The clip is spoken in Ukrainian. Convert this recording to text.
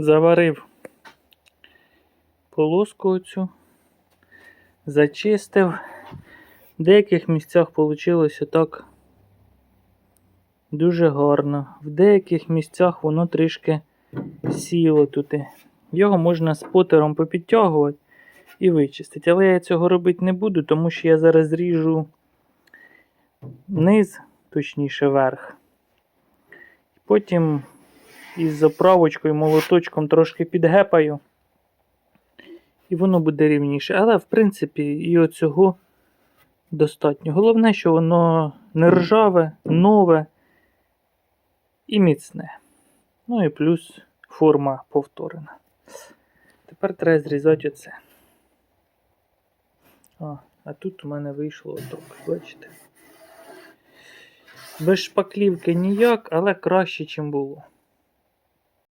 Заварив полоску оцю, зачистив. В деяких місцях вийшло так дуже гарно. В деяких місцях воно трішки сіло тут. Його можна спотером попідтягувати і вичистити. Але я цього робити не буду, тому що я зараз ріжу низ, точніше верх. Потім із заправочкою, молоточком трошки підгепаю. І воно буде рівніше. Але, в принципі, і оцього достатньо. Головне, що воно не ржаве, нове і міцне. Ну і плюс форма повторена. Тепер треба зрізати оце. А, а тут у мене вийшло отак, бачите? Без шпаклівки ніяк, але краще, ніж було.